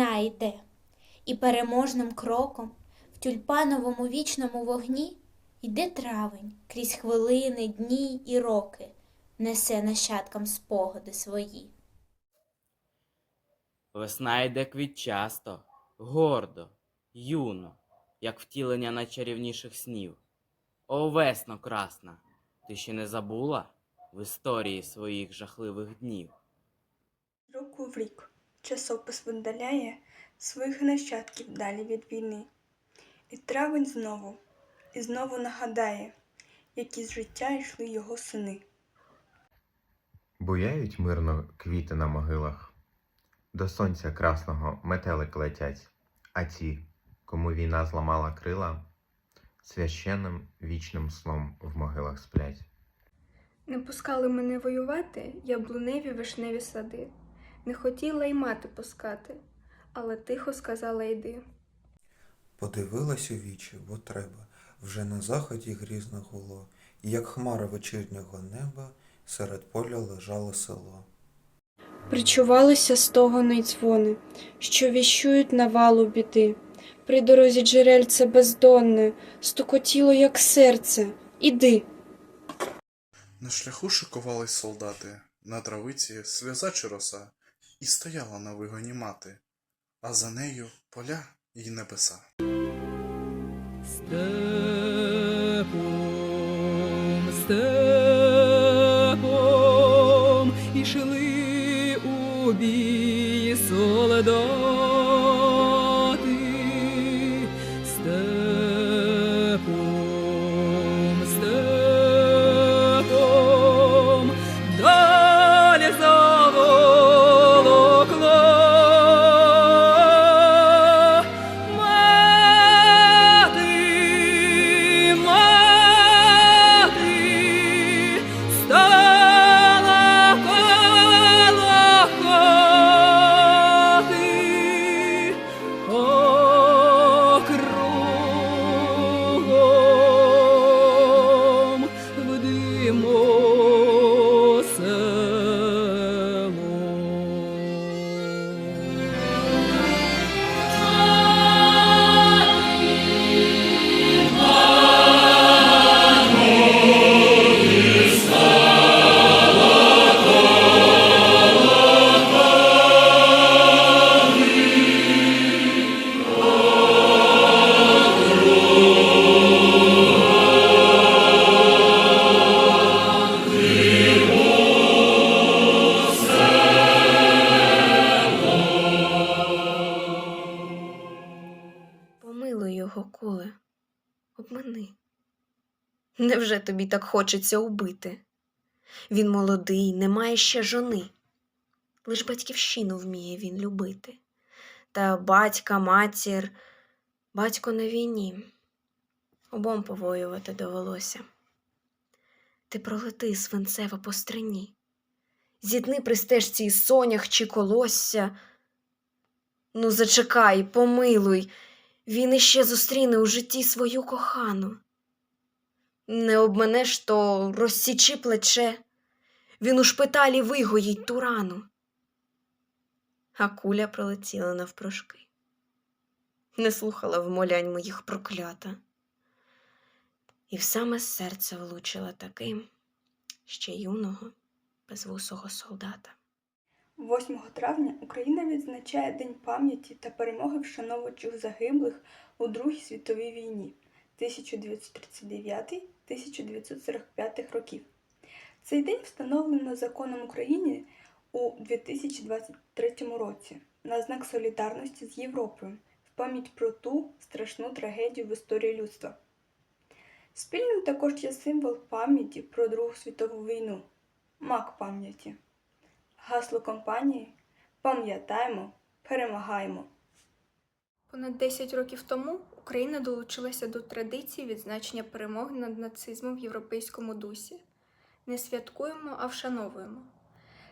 Весна йде, і переможним кроком в тюльпановому вічному вогні йде травень крізь хвилини, дні і роки, несе нащадкам спогади свої. Весна йде квітчасто, гордо, юно, як втілення найчарівніших снів. О, весно красна, ти ще не забула в історії своїх жахливих днів. Року в рік часопис видаляє своїх нащадків далі від війни. І травень знову, і знову нагадає, які з життя йшли його сини. Буяють мирно квіти на могилах, до сонця красного метелик летять, а ті, кому війна зламала крила, священним вічним сном в могилах сплять. Не пускали мене воювати яблуневі вишневі сади. Не хотіла й мати пускати, але тихо сказала йди. Подивилась у вічі, бо треба. Вже на заході грізно гуло, і як хмара вечірнього неба серед поля лежало село. Причувалися стогони й дзвони, що віщують навалу біди. При дорозі джерельце бездонне, стукотіло, як серце. Іди. На шляху шикувались солдати, на травиці сльоза чи роса, і стояла на вигоні мати, а за нею поля й небеса. Степом, степом ішли у бій солдати. Невже тобі так хочеться убити? Він молодий, не має ще жони. Лиш батьківщину вміє він любити. Та батька, матір, батько на війні. Обом повоювати довелося. Ти пролети свинцево по стрині. Зітни при стежці із сонях чи колосся. Ну, зачекай, помилуй, він іще зустріне у житті свою кохану. Не обменеш, то розсічи плече, він у шпиталі вигоїть ту рану. А куля пролетіла навпрошки. Не слухала вмолянь моїх проклята. І в саме серце влучила таким ще юного, безвусого солдата. 8 травня Україна відзначає День пам'яті та перемоги вшановуючих загиблих у Другій світовій війні 1939-1945 років. Цей день встановлено законом України у 2023 році на знак солідарності з Європою в пам'ять про ту страшну трагедію в історії людства. Спільним також є символ пам'яті про Другу світову війну мак пам'яті. Гасло компанії Пам'ятаємо, перемагаємо. Понад 10 років тому Україна долучилася до традиції відзначення перемоги над нацизмом в європейському дусі. Не святкуємо, а вшановуємо.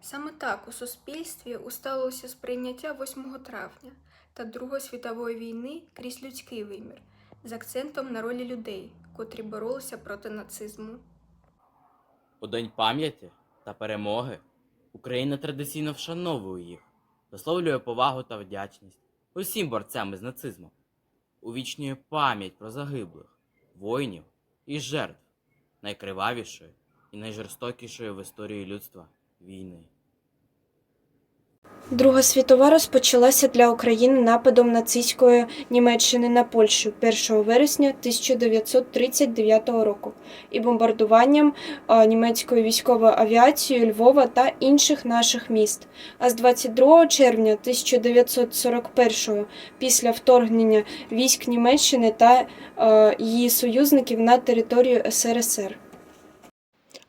Саме так у суспільстві усталося сприйняття 8 травня та Другої світової війни крізь людський вимір з акцентом на ролі людей, котрі боролися проти нацизму. У День пам'яті та перемоги Україна традиційно вшановує їх, висловлює повагу та вдячність усім борцям із нацизмом, увічнює пам'ять про загиблих, воїнів і жертв найкривавішої і найжорстокішої в історії людства війни. Друга світова розпочалася для України нападом нацистської Німеччини на Польщу 1 вересня 1939 року і бомбардуванням німецькою військовою авіацією Львова та інших наших міст. А з 22 червня 1941 після вторгнення військ Німеччини та її союзників на територію СРСР.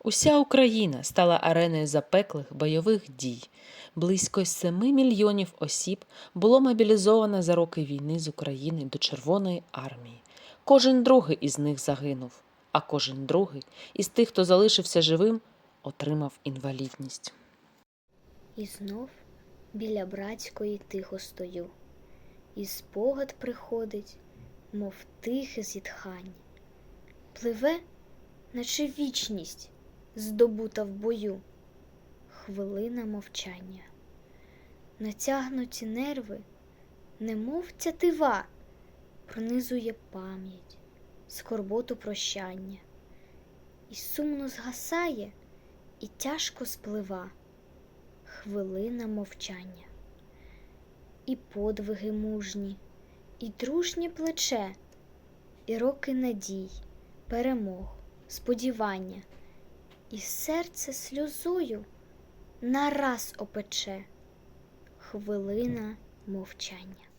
Уся Україна стала ареною запеклих бойових дій. Близько 7 мільйонів осіб було мобілізовано за роки війни з України до Червоної армії. Кожен другий із них загинув, а кожен другий із тих, хто залишився живим, отримав інвалідність. І знов біля братської тихо стою, і спогад приходить, мов тихе зітхання, пливе, наче вічність, здобута в бою, хвилина мовчання. Натягнуті нерви, немов тятива, пронизує пам'ять, скорботу прощання, і сумно згасає, і тяжко сплива хвилина мовчання. І подвиги мужні, і дружнє плече, і роки надій, перемог, сподівання, і серце сльозою нараз опече хвилина мовчання. –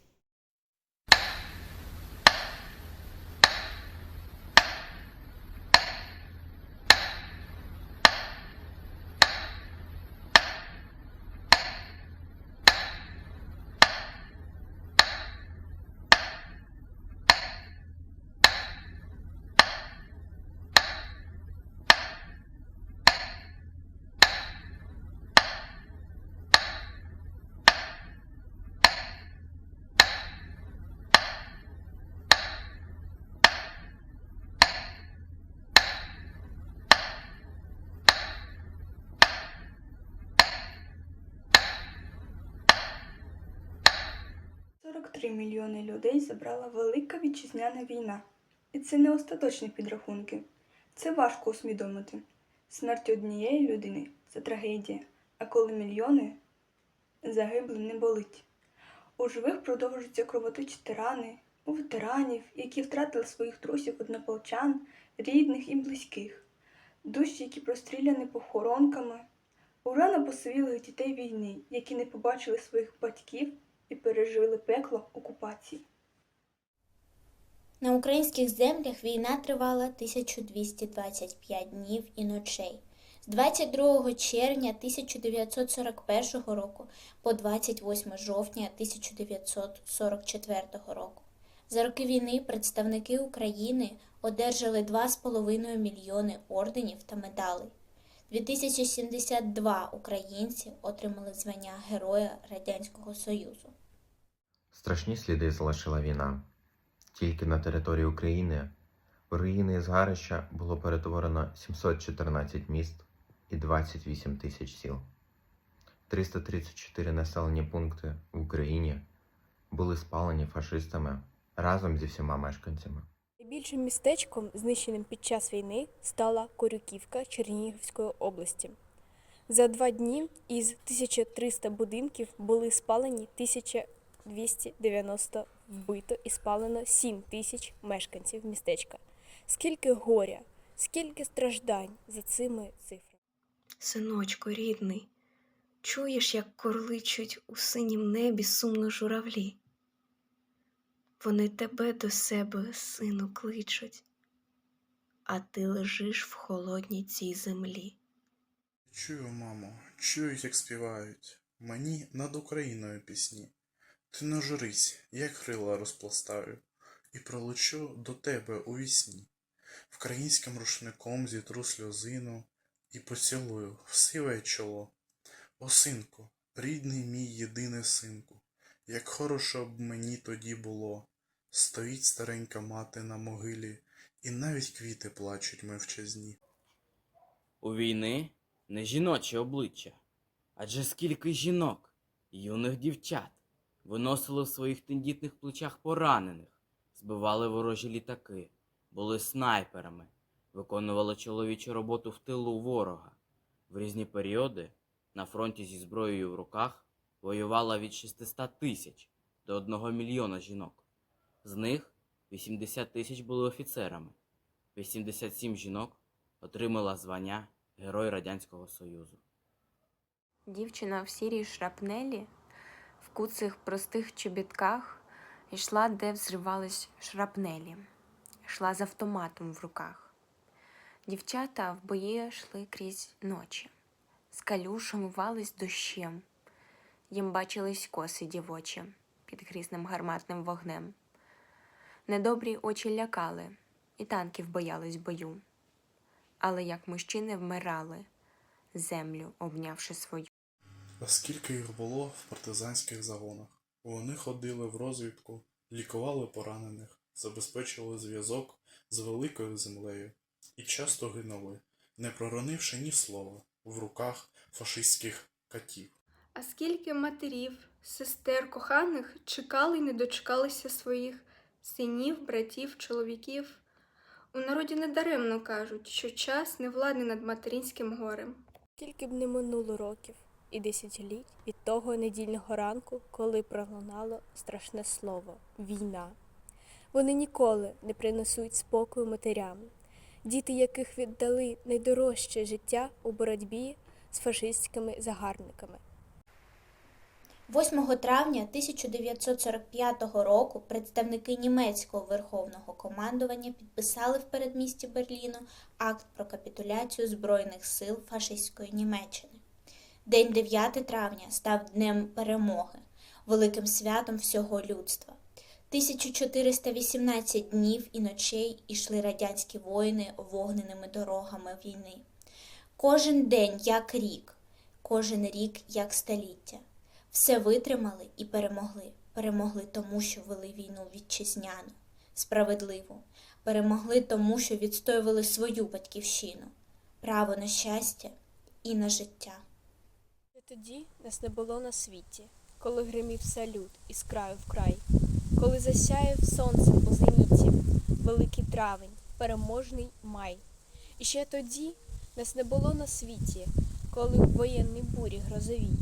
43 мільйони людей забрала Велика Вітчизняна війна. І це не остаточні підрахунки. Це важко усвідомити. Смерть однієї людини це трагедія, а коли мільйони загибли не болить. У живих продовжуються кровоточити рани, у ветеранів, які втратили своїх друзів однополчан, рідних і близьких, душі, які простріляні похоронками, у рано посивілих дітей війни, які не побачили своїх батьків і пережили пекло окупації. На українських землях війна тривала 1225 днів і ночей. З 22 червня 1941 року по 28 жовтня 1944 року. За роки війни представники України одержали 2,5 мільйони орденів та медалей. 2072 українці отримали звання Героя Радянського Союзу. Страшні сліди залишила війна. Тільки на території України в руїни і згарища було перетворено 714 міст і 28 тисяч сіл. 334 населені пункти в Україні були спалені фашистами разом зі всіма мешканцями. Найбільшим містечком, знищеним під час війни, стала Корюківка Чернігівської області. За два дні із 1300 будинків були спалені 1290 вбито і спалено 7 тисяч мешканців містечка. Скільки горя, скільки страждань за цими цифрами. Синочку рідний, чуєш, як корличуть у синім небі сумно журавлі? Вони тебе до себе, сину, кличуть, а ти лежиш в холодній цій землі. Чую, мамо, чую, як співають. Мені над Україною пісні. Ти не журись, я крила розпластаю, і пролечу до тебе у вісні. Вкраїнським рушником зітру сльозину і поцілую в сиве чоло. О, синку, рідний мій єдиний синку, як хорошо б мені тоді було. Стоїть старенька мати на могилі, і навіть квіти плачуть мовчазні. У війни не жіноче обличчя, адже скільки жінок, юних дівчат, виносили в своїх тендітних плечах поранених, збивали ворожі літаки, були снайперами, виконували чоловічу роботу в тилу ворога. В різні періоди на фронті зі зброєю в руках воювало від 600 тисяч до 1 мільйона жінок. З них 80 тисяч були офіцерами, 87 жінок отримала звання Герой Радянського Союзу. Дівчина в сірій шрапнелі, в куцих простих чобітках, йшла, де взривались шрапнелі, йшла з автоматом в руках. Дівчата в бої йшли крізь ночі, з калюш умивались дощем. Їм бачились коси дівочі під грізним гарматним вогнем. Недобрі очі лякали, і танків боялись бою. Але як мужчини вмирали, землю обнявши свою. А скільки їх було в партизанських загонах? Вони ходили в розвідку, лікували поранених, забезпечили зв'язок з великою землею і часто гинули, не проронивши ні слова в руках фашистських катів. А скільки матерів, сестер коханих чекали й не дочекалися своїх синів, братів, чоловіків. У народі недаремно кажуть, що час не владний над материнським горем. Тільки б не минуло років і десятиліть від того недільного ранку, коли пролунало страшне слово війна. Вони ніколи не принесуть спокою матерям, діти яких віддали найдорожче життя у боротьбі з фашистськими загарбниками. 8 травня 1945 року представники німецького верховного командування підписали в передмісті Берліну акт про капітуляцію Збройних сил фашистської Німеччини. День 9 травня став Днем перемоги, великим святом всього людства. 1418 днів і ночей ішли радянські воїни вогненими дорогами війни. Кожен день як рік, кожен рік як століття. Все витримали і перемогли. Перемогли тому, що вели війну вітчизняну, справедливу. Перемогли тому, що відстоювали свою батьківщину, право на щастя і на життя. Тоді нас не було на світі, коли гримів салют із краю в край, коли засяяв сонцем у зеніті, великий травень, переможний май. І ще тоді нас не було на світі, коли в воєнній бурі грозовій,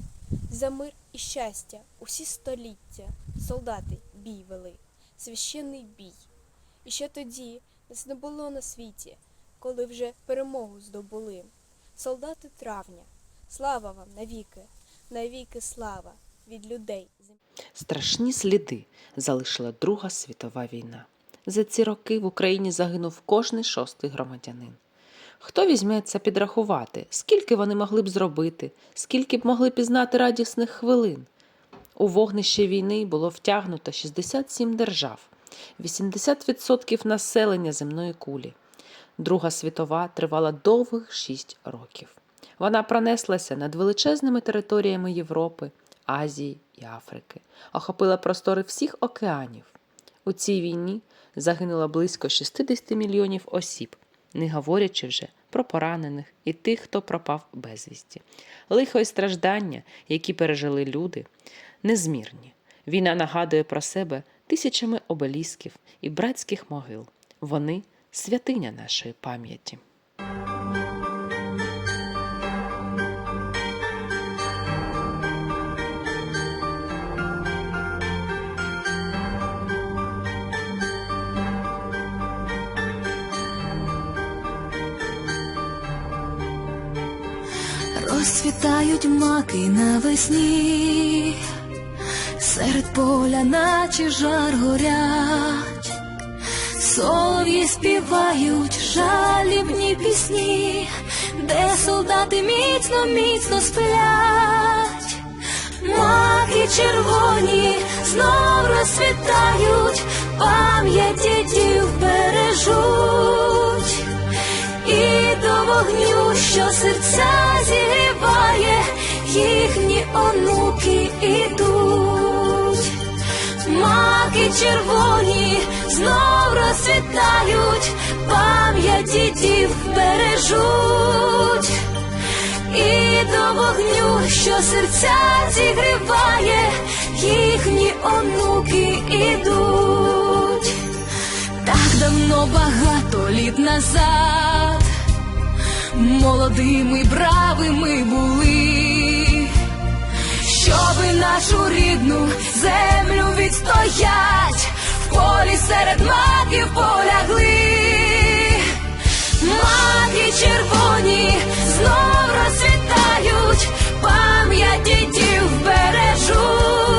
за мир і щастя усі століття солдати бій вели, священний бій. І ще тоді нас не було на світі, коли вже перемогу здобули. Солдати травня, слава вам навіки, навіки слава від людей. Страшні сліди залишила Друга світова війна. За ці роки в Україні загинув кожний шостий громадянин. Хто візьметься підрахувати, скільки вони могли б зробити, скільки б могли пізнати радісних хвилин? У вогнище війни було втягнуто 67 держав, 80% населення земної кулі. Друга світова тривала довгих 6 років. Вона пронеслася над величезними територіями Європи, Азії і Африки, охопила простори всіх океанів. У цій війні загинуло близько 60 мільйонів осіб, не говорячи вже про поранених і тих, хто пропав безвісті. Лихо і страждання, які пережили люди, незмірні. Війна нагадує про себе тисячами обелісків і братських могил. Вони святиня нашої пам'яті. Розцвітають маки навесні, серед поля, наче жар горять, солов'ї співають жалібні пісні, де солдати міцно, міцно сплять, маки червоні знов розцвітають, пам'ять дідів бережуть. Що серця зігріває, їхні онуки ідуть, маки червоні знов розцвітають, пам'ять дідів бережуть, і до вогню, що серця зігріває, їхні онуки ідуть. Так давно багато літ назад молодими, бравими були, щоби нашу рідну землю відстоять, в полі серед маків полягли, маки червоні знов розсвітають, пам'яті дітів бережуть.